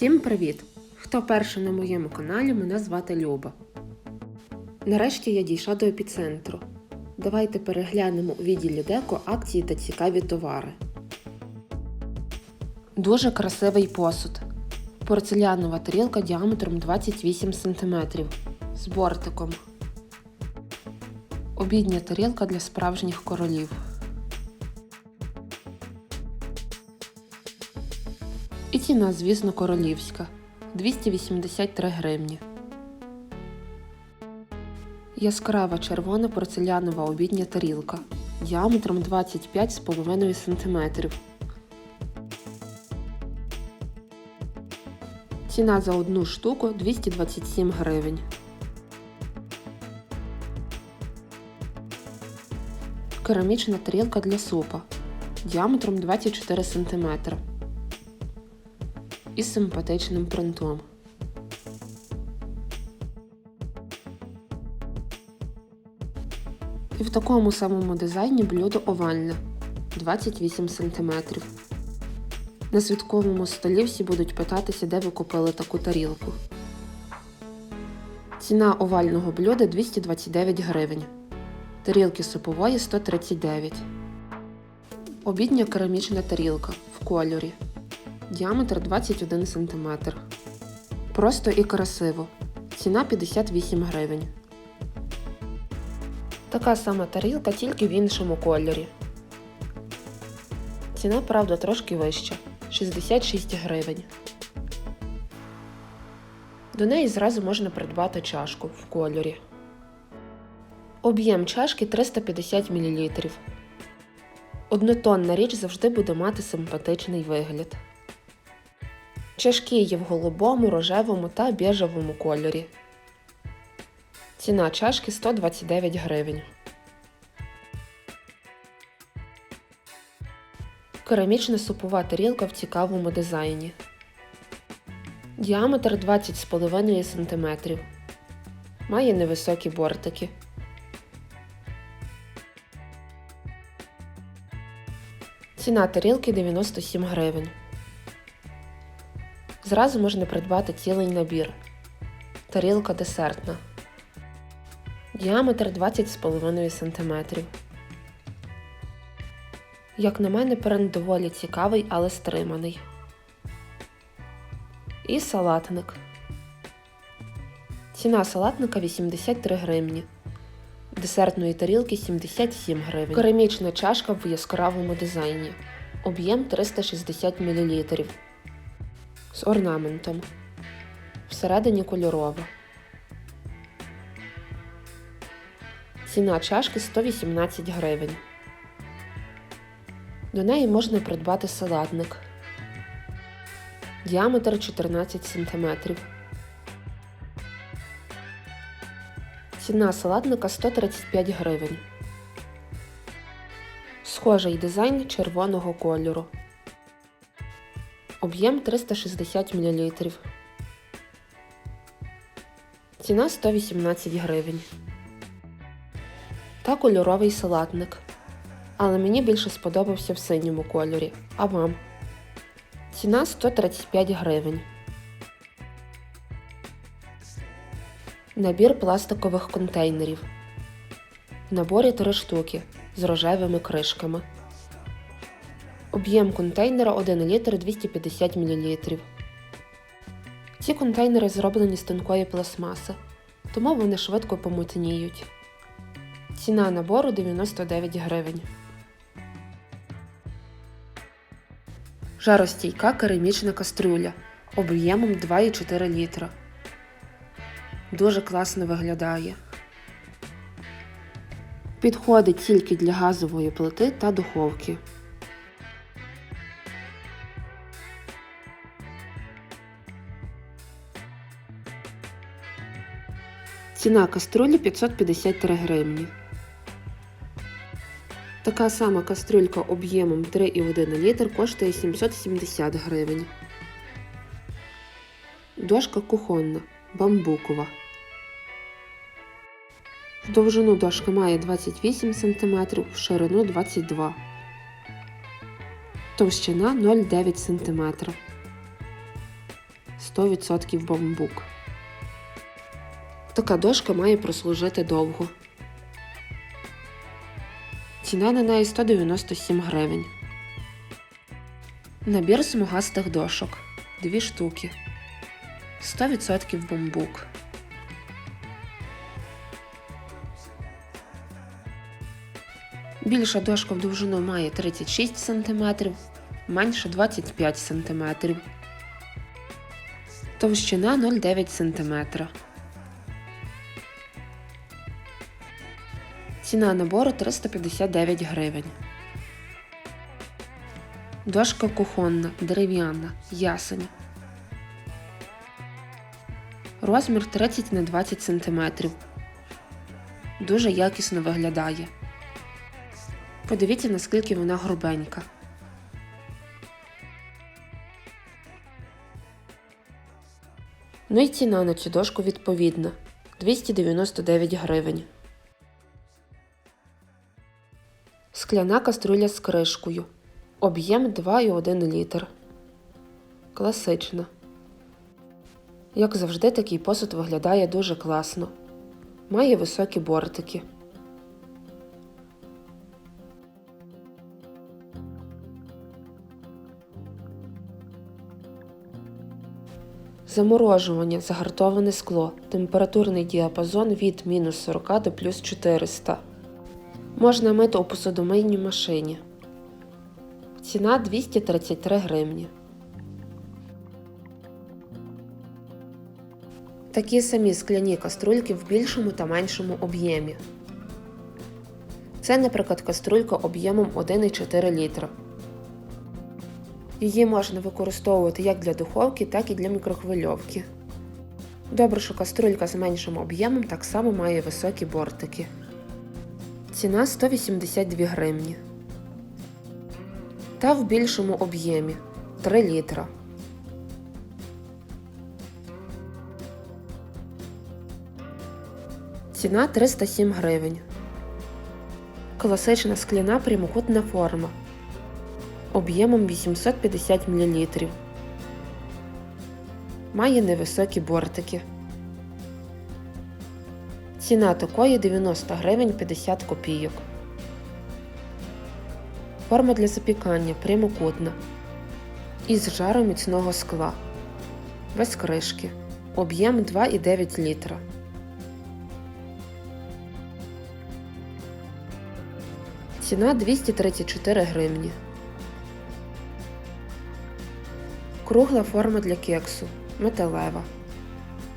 Всім привіт! Хто перший на моєму каналі, мене звати Люба. Нарешті я дійшла до епіцентру. Давайте переглянемо у відділі деко акції та цікаві товари. Дуже красивий посуд. Порцелянова тарілка діаметром 28 см з бортиком. Обідня тарілка для справжніх королів. Ціна, звісно, королівська 283 гривні. Яскрава червона порцелянова обідня тарілка діаметром 25,5 см. Ціна за одну штуку 227 гривень. Керамічна тарілка для супа діаметром 24 см із симпатичним принтом. І в такому самому дизайні блюдо овальне 28 см. На святковому столі всі будуть питатися, де ви купили таку тарілку. Ціна овального блюда 229 гривень. Тарілки супової 139. Обідня керамічна тарілка в кольорі. Діаметр 21 см. Просто і красиво. Ціна 58 гривень. Така сама тарілка, тільки в іншому кольорі. Ціна, правда, трошки вища 66 гривень. До неї зразу можна придбати чашку в кольорі. Об'єм чашки 350 мл. Однотонна річ завжди буде мати симпатичний вигляд. Чашки є в голубому, рожевому та біжевому кольорі. Ціна чашки 129 гривень. Керамічна супова тарілка в цікавому дизайні. Діаметр 20,5 см. Має невисокі бортики. Ціна тарілки 97 гривень. Зразу можна придбати цілий набір. Тарілка десертна. Діаметр 20,5 см. Як на мене, принт доволі цікавий, але стриманий. І салатник. Ціна салатника 83 гривні. Десертної тарілки 77 гривень. Керамічна чашка в яскравому дизайні. Об'єм 360 мл. З орнаментом. Всередині кольорова. Ціна чашки 118 гривень. До неї можна придбати салатник. Діаметр 14 см. Ціна салатника 135 гривень. Схожий дизайн червоного кольору. Об'єм 360 мл. Ціна 118 гривень. Та кольоровий салатник. Але мені більше сподобався в синьому кольорі. А вам? Ціна 135 гривень. Набір пластикових контейнерів. В наборі 3 штуки з рожевими кришками. Об'єм контейнера 1 літр 250 мл. Ці контейнери зроблені з тонкої пластмаси, тому вони швидко помутніють. Ціна набору 99 гривень. Жаростійка керамічна кастрюля об'ємом 2,4 літра. Дуже класно виглядає. Підходить тільки для газової плити та духовки. Ціна каструлі 553 гривні. Така сама кастрюлька об'ємом 3,1 літр коштує 770 гривень. Дошка кухонна, бамбукова. В довжину дошка має 28 см, в ширину 22 Товщина 0,9 см. 100% бамбук. Така дошка має прослужити довго. Ціна на неї 197 гривень. Набір смугастих дошок. Дві штуки. 100% бамбук. Більша дошка в довжину має 36 см, менша 25 см. Товщина 0,9 см. Ціна набору 359 гривень. Дошка кухонна, дерев'яна, ясень. Розмір 30 на 20 см. Дуже якісно виглядає. Подивіться, наскільки вона грубенька. Ну і ціна на цю дошку відповідна 299 гривень. Скляна каструля з кришкою. Об'єм 2,1 літр. Класична. Як завжди, такий посуд виглядає дуже класно. Має високі бортики. Заморожування, загартоване скло, температурний діапазон від мінус 40 до плюс 400. Можна мити у посудомийній машині. Ціна 233 гривні. Такі самі скляні каструльки в більшому та меншому об'ємі. Це, наприклад, каструлька об'ємом 1,4 літра. Її можна використовувати як для духовки, так і для мікрохвильовки. Добре, що каструлька з меншим об'ємом так само має високі бортики. Ціна 182 гривні. Та в більшому об'ємі 3 літра. Ціна 307 гривень. Класична скляна прямокутна форма об'ємом 850 мл. Має невисокі бортики. Ціна такої 90 гривень 50 копійок. Форма для запікання прямокутна. Із жару міцного скла. Без кришки. Об'єм 2,9 літра. Ціна 234 гривні. Кругла форма для кексу. Металева.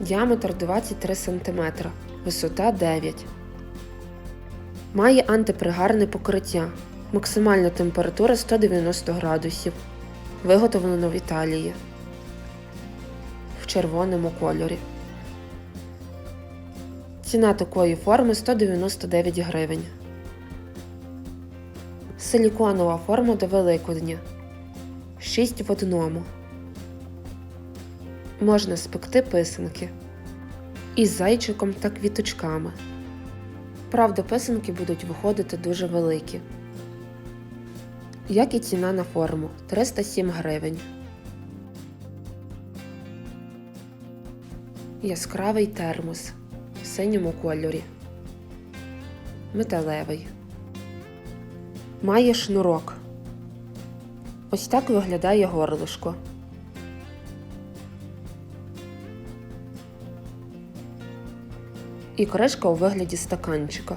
Діаметр 23 см. Висота 9 Має антипригарне покриття. Максимальна температура 190 градусів. Виготовлено в Італії. В червоному кольорі. Ціна такої форми 199 гривень. Силіконова форма до Великодня. 6 в одному. Можна спекти писанки із зайчиком та квіточками. Правда, писанки будуть виходити дуже великі. Як і ціна на форму 307 гривень. Яскравий термос в синьому кольорі. Металевий. Має шнурок. Ось так виглядає горлишко. І кришка у вигляді стаканчика.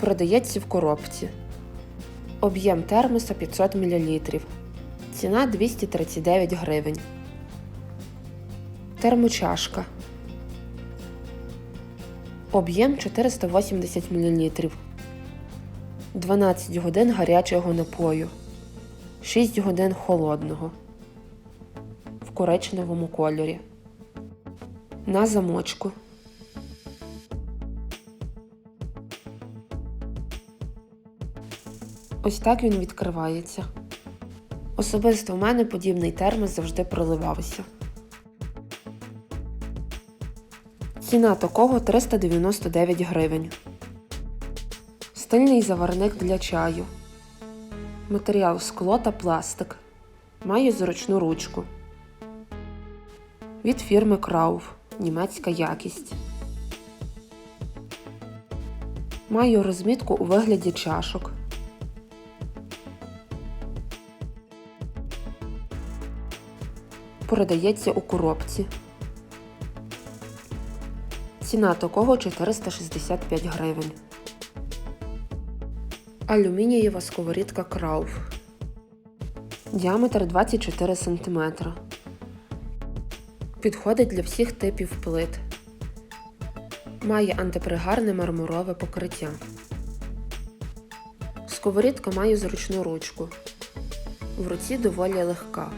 Продається в коробці. Об'єм термоса 500 мл. Ціна 239 гривень. Термочашка. Об'єм 480 мл. 12 годин гарячого напою. 6 годин холодного. В коричневому кольорі. На замочку. Ось так він відкривається. Особисто в мене подібний термос завжди проливався. Ціна такого 399 гривень. Стильний заварник для чаю. Матеріал скло та пластик. Має зручну ручку. Від фірми Крауф. Німецька якість. Маю розмітку у вигляді чашок. Продається у коробці. Ціна такого 465 гривень. Алюмінієва сковорідка Крауф. Діаметр 24 см. Підходить для всіх типів плит. Має антипригарне мармурове покриття. Сковорідка має зручну ручку. В руці доволі легка.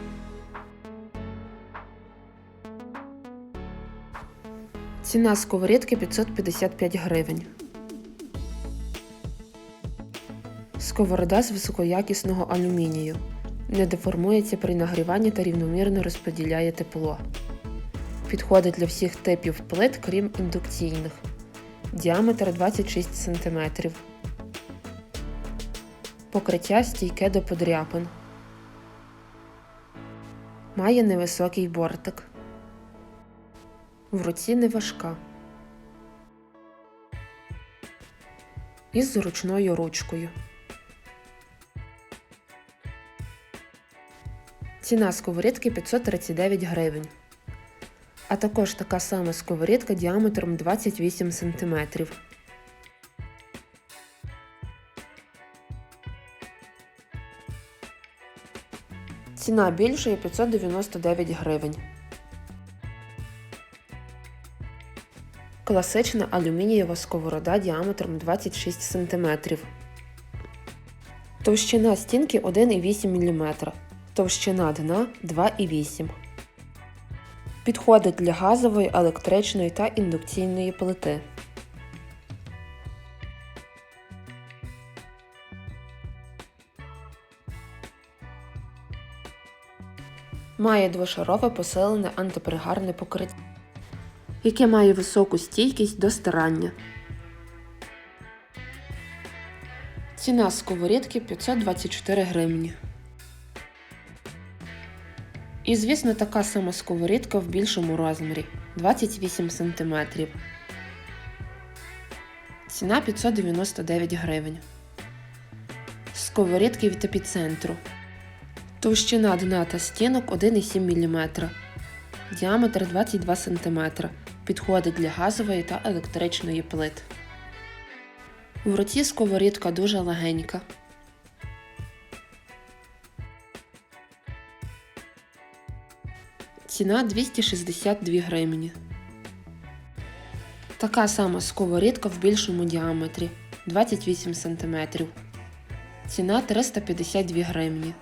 Ціна сковорідки 555 гривень. Сковорода з високоякісного алюмінію. Не деформується при нагріванні та рівномірно розподіляє тепло. Підходить для всіх типів плит, крім індукційних. Діаметр 26 см. Покриття стійке до подряпин. Має невисокий бортик. В руці не важка. Із зручною ручкою. Ціна сковорідки 539 гривень. А також така сама сковорідка діаметром 28 см. Ціна більшої 599 гривень. Класична алюмінієва сковорода діаметром 26 см. Товщина стінки 1,8 мм. Товщина дна 2,8 Підходить для газової, електричної та індукційної плити. Має двошарове посилене антипригарне покриття, яке має високу стійкість до стирання. Ціна сковорідки 524 гривні. І, звісно, така сама сковорідка в більшому розмірі 28 см. Ціна 599 гривень. Сковорідки від епіцентру. Товщина дна та стінок 1,7 мм. Діаметр 22 см. Підходить для газової та електричної плит. В руці сковорідка дуже легенька. Ціна 262 гривні. Така сама сковорідка в більшому діаметрі 28 см. Ціна 352 гривні.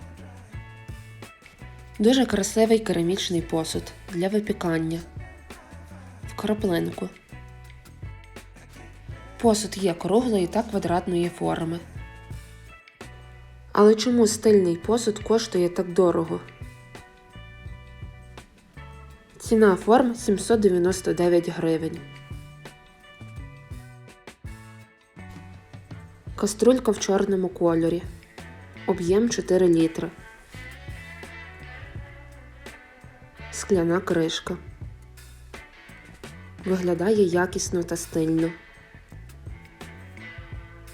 Дуже красивий керамічний посуд для випікання. Краплинку. Посуд є круглої та квадратної форми. Але чому стильний посуд коштує так дорого? Ціна форм 799 гривень. Каструлька в чорному кольорі. Об'єм 4 літри. Скляна кришка. Виглядає якісно та стильно.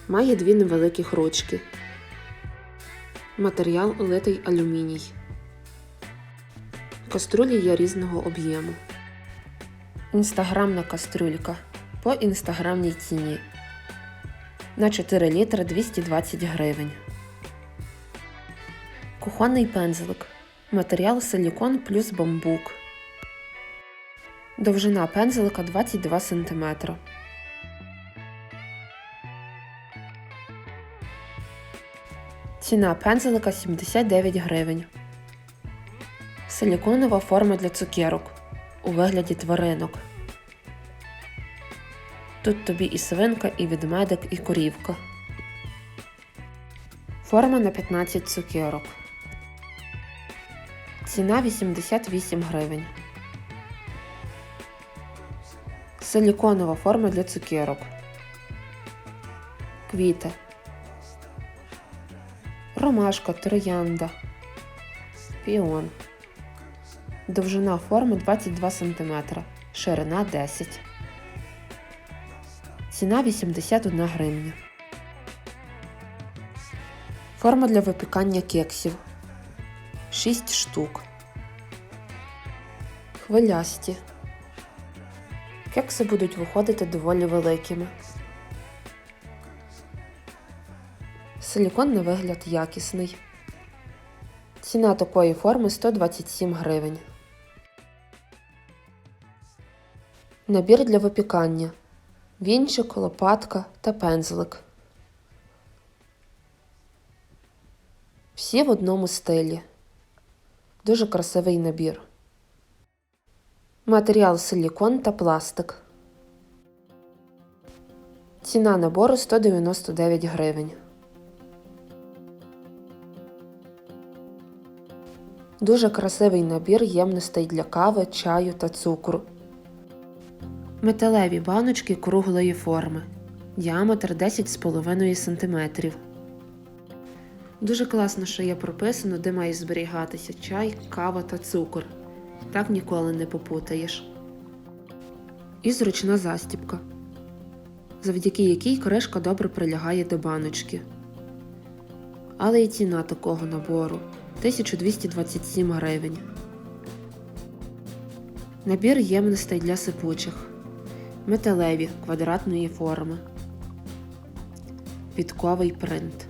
Має дві невеликих ручки. Матеріал литий алюміній. Каструлі є різного об'єму. Інстаграмна кастрюлька по інстаграмній ціні. На 4 літри 220 гривень. Кухонний пензлик. Матеріал силікон плюс бамбук. Довжина пензлика 22 см. Ціна пензлика 79 гривень. Силіконова форма для цукерок у вигляді тваринок. Тут тобі і свинка, і ведмедик, і корівка. Форма на 15 цукерок. Ціна 88 гривень. Силіконова форма для цукерок. Квіти. Ромашка, троянда. Піон. Довжина форми 22 см, ширина 10 Ціна 81 гривня. Форма для випікання кексів 6 штук. Хвилясті. Кекси будуть виходити доволі великими. Силікон на вигляд якісний. Ціна такої форми 127 гривень. Набір для випікання. Вінчик, лопатка та пензлик. Всі в одному стилі. Дуже красивий набір. Матеріал силікон та пластик. Ціна набору 199 гривень. Дуже красивий набір ємностей для кави, чаю та цукру. Металеві баночки круглої форми. Діаметр 10,5 см. Дуже класно, що є прописано, де має зберігатися чай, кава та цукор. Так ніколи не попутаєш. І зручна застібка, завдяки якій кришка добре прилягає до баночки. Але і ціна такого набору 1227 гривень. Набір ємностей для сипучих. Металеві квадратної форми. Підковий принт.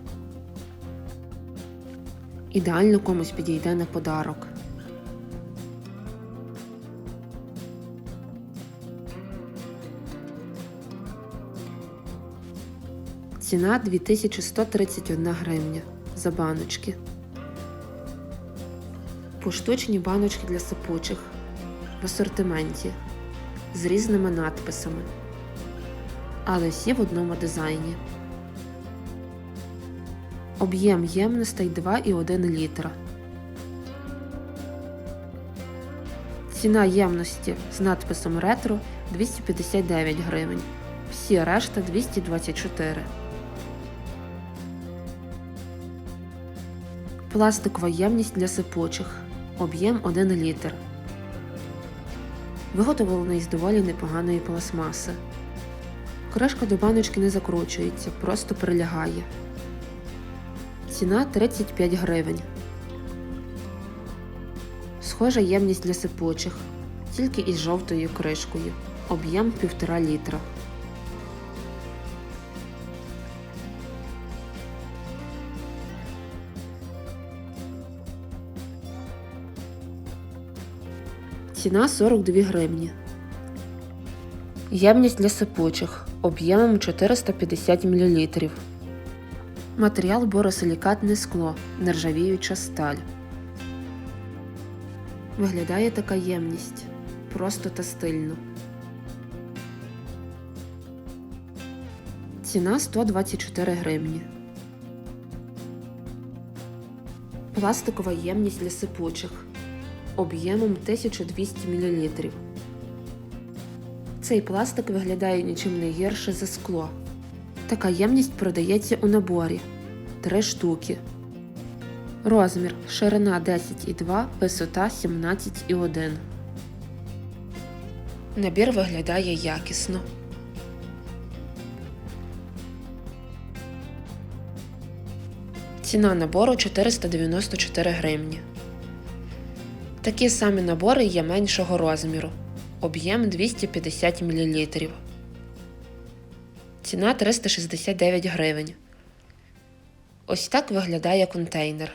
Ідеально комусь підійде на подарок. Ціна 2131 гривня за баночки. Поштучні баночки для сипучих в асортименті з різними надписами, але всі в одному дизайні. Об'єм ємностей 2,1 літра. Ціна ємності з надписом ретро 259 гривень. Всі решта 224. Пластикова ємність для сипучих. Об'єм 1 літр. Виготовлений з доволі непоганої пластмаси. Кришка до баночки не закручується, просто прилягає. Ціна 35 гривень. Схожа ємність для сипучих, тільки із жовтою кришкою. Об'єм 1,5 літра. Ціна 42 гривні. Ємність для сипучих об'ємом 450 мл. Матеріал боросилікатне скло, нержавіюча сталь. Виглядає така ємність просто та стильно. Ціна 124 гривні. Пластикова ємність для сипучих об'ємом 1200 мл. Цей пластик виглядає нічим не гірше за скло. Така ємність продається у наборі 3 штуки. Розмір ширина 10,2, висота 17,1. Набір виглядає якісно. Ціна набору 494 гривні. Такі самі набори є меншого розміру. Об'єм 250 мл. Ціна 369 гривень. Ось так виглядає контейнер.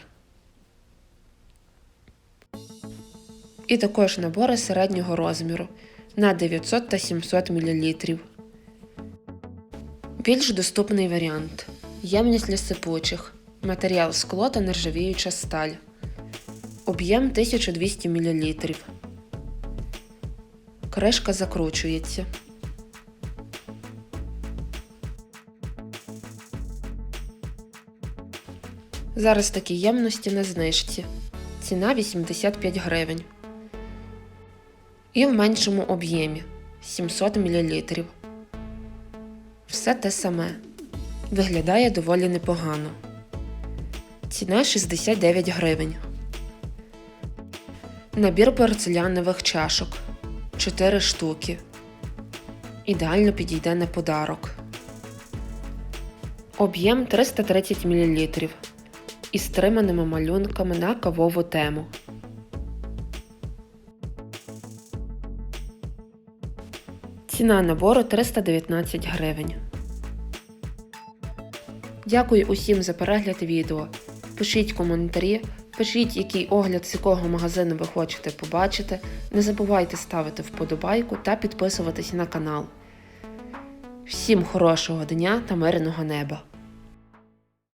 І також набори середнього розміру на 900 та 700 мл. Більш доступний варіант. Ємність для сипучих. Матеріал скло та нержавіюча сталь. Об'єм 1200 мл. Кришка закручується. Зараз такі ємності на знижці. Ціна 85 гривень. І в меншому об'ємі 700 мл. Все те саме. Виглядає доволі непогано. Ціна 69 гривень. Набір порцелянових чашок 4 штуки. Ідеально підійде на подарок. Об'єм 330 мл із стриманими малюнками на кавову тему. Ціна набору 319 гривень. Дякую усім за перегляд відео. Пишіть коментарі, пишіть, який огляд з якого магазину ви хочете побачити. Не забувайте ставити вподобайку та підписуватись на канал. Всім хорошого дня та мирного неба!